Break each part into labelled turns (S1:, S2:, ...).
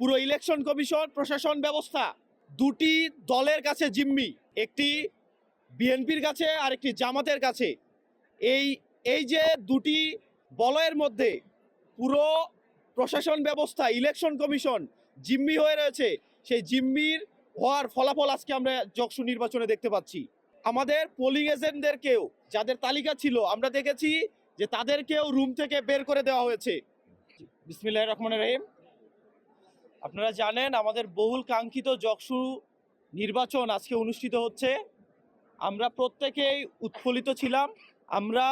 S1: পুরো election commission প্রশাসন ব্যবস্থা, দুটি দলের কাছে জিম্মি, একটি বিএনপির কাছে আর একটি জামাতের কাছে। এই এই যে দুটি বলয়ের মধ্যে পুরো প্রশাসন ব্যবস্থা ইলেকশন কমিশন জিম্মি হয়ে রয়েছে, সেই জিম্মির হওয়ার ফলাফল আজকে আমরা যকসু নির্বাচনে দেখতে পাচ্ছি। আমাদের পোলিং এজেন্টদেরকেও যাদের তালিকা ছিল, আমরা দেখেছি যে তাদেরকেও রুম থেকে বের করে দেওয়া হয়েছে। বিসমিল্লাহ রহমান রহিম। আপনারা জানেন আমাদের বহুল কাঙ্ক্ষিত যকসু নির্বাচন আজকে অনুষ্ঠিত হচ্ছে। আমরা প্রত্যেকেই উৎফুল্লিত ছিলাম। আমরা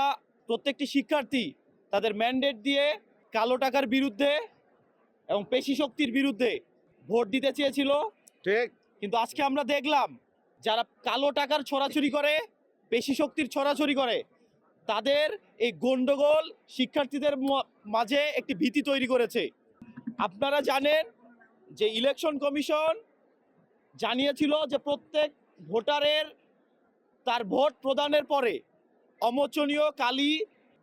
S1: প্রত্যেকটি শিক্ষার্থী তাদের ম্যান্ডেট দিয়ে কালো টাকার বিরুদ্ধে এবং পেশি শক্তির বিরুদ্ধে ভোট দিতে চেয়েছিল।
S2: ঠিক।
S1: কিন্তু আজকে আমরা দেখলাম যারা কালো টাকার ছড়াছড়ি করে পেশি শক্তির ছড়াছড়ি করে তাদের এই গন্ডগোল শিক্ষার্থীদের মাঝে একটি ভীতি তৈরি করেছে। আপনারা জানেন যে ইলেকশন কমিশন জানিয়েছিল যে প্রত্যেক ভোটারের তার ভোট প্রদানের পরে অমোচনীয় কালি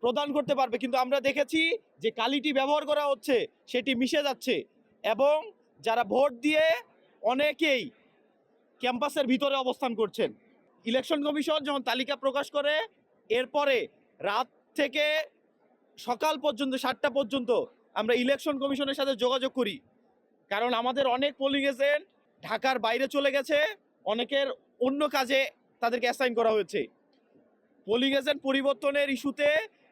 S1: প্রদান করতে পারবে। কিন্তু আমরা দেখেছি যে কালিটি ব্যবহার করা হচ্ছে, সেটি মিশে যাচ্ছে এবং যারা ভোট দিয়ে অনেকেই ক্যাম্পাসের ভিতরে অবস্থান করছেন। ইলেকশন কমিশন যখন তালিকা প্রকাশ করে, এরপরে রাত থেকে সকাল পর্যন্ত, সাতটা পর্যন্ত আমরা ইলেকশন কমিশনের সাথে যোগাযোগ করি। কারণ আমাদের অনেক পোলিং এজেন্ট ঢাকার বাইরে চলে গেছে, অনেকের অন্য কাজে তাদেরকে অ্যাসাইন করা হয়েছে। পোলিং এজেন্ট পরিবর্তনের ইস্যুতে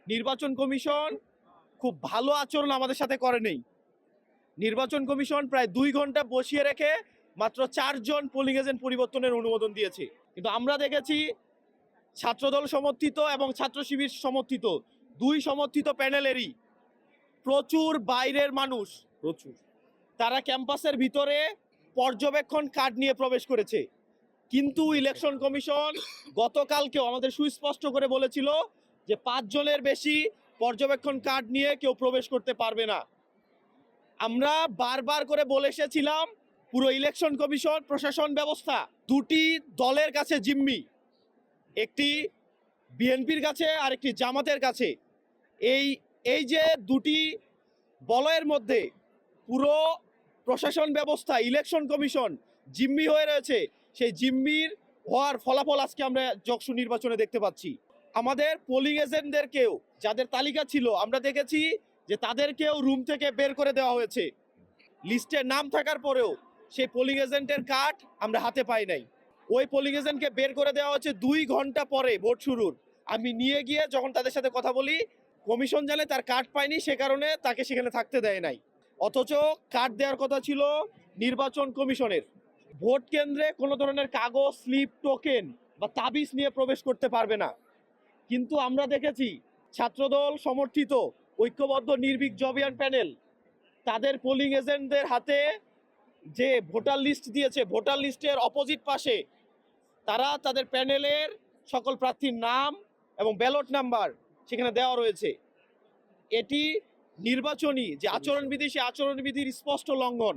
S1: নির্বাচন কমিশন খুব ভালো আচরণ আমাদের সাথে করে নেই। নির্বাচন কমিশন প্রায় দুই ঘণ্টা বসিয়ে রেখে মাত্র চারজন পোলিং এজেন্ট পরিবর্তনের অনুমোদন দিয়েছে। কিন্তু আমরা দেখেছি ছাত্রদল সমর্থিত এবং ছাত্র শিবির সমর্থিত। দুই সমর্থিত প্যানেলেরই প্রচুর বাইরের মানুষ।
S2: প্রচুর।
S1: তারা ক্যাম্পাসের ভিতরে পর্যবেক্ষণ কার্ড নিয়ে প্রবেশ করেছে। কিন্তু ইলেকশন কমিশন গতকালকেও আমাদের সুস্পষ্ট করে বলেছিল যে পাঁচজনের বেশি পর্যবেক্ষণ কার্ড নিয়ে কেউ প্রবেশ করতে পারবে না। আমরা বারবার করে বলে এসেছিলাম, পুরো ইলেকশন কমিশন, প্রশাসন ব্যবস্থা দুটি দলের কাছে জিম্মি। একটি বিএনপির কাছে আর একটি জামাতের কাছে। এই এই যে দুটি বলয়ের মধ্যে পুরো প্রশাসন ব্যবস্থা ইলেকশন কমিশন জিম্মি হয়ে রয়েছে। সেই জিম্মির হওয়ার ফলাফল আজকে আমরা যকসু নির্বাচনে দেখতে পাচ্ছি। আমাদের পোলিং এজেন্টদেরকেও যাদের তালিকা ছিল, আমরা দেখেছি যে তাদেরকেও রুম থেকে বের করে দেওয়া হয়েছে। লিস্টে নাম থাকার পরেও সেই পোলিং এজেন্টের কার্ড আমরা হাতে পাই নাই। ওই পোলিং এজেন্টকে বের করে দেওয়া হচ্ছে দুই ঘণ্টা পরে ভোট শুরুর। আমি নিয়ে গিয়ে যখন তাদের সাথে কথা বলি কমিশন জানে তার কার্ড পায়নি, সে কারণে তাকে সেখানে থাকতে দেয় নাই। অথচ কার্ড দেওয়ার কথা ছিল নির্বাচন কমিশনের। ভোট কেন্দ্রে কোনো ধরনের কাগজ, স্লিপ, টোকেন বা তাবিজ নিয়ে প্রবেশ করতে পারবে না। কিন্তু আমরা দেখেছি ছাত্রদল সমর্থিত ঐক্যবদ্ধ নির্ভীক জবিয়ান প্যানেল, তাদের পোলিং এজেন্টদের হাতে যে ভোটার লিস্ট দিয়েছে, ভোটার লিস্টের অপোজিট পাশে তারা তাদের প্যানেলের সকল প্রার্থীর নাম এবং ব্যালট নাম্বার সেখানে দেওয়া রয়েছে। এটি নির্বাচনী যে আচরণবিধি সে আচরণবিধির স্পষ্ট লঙ্ঘন।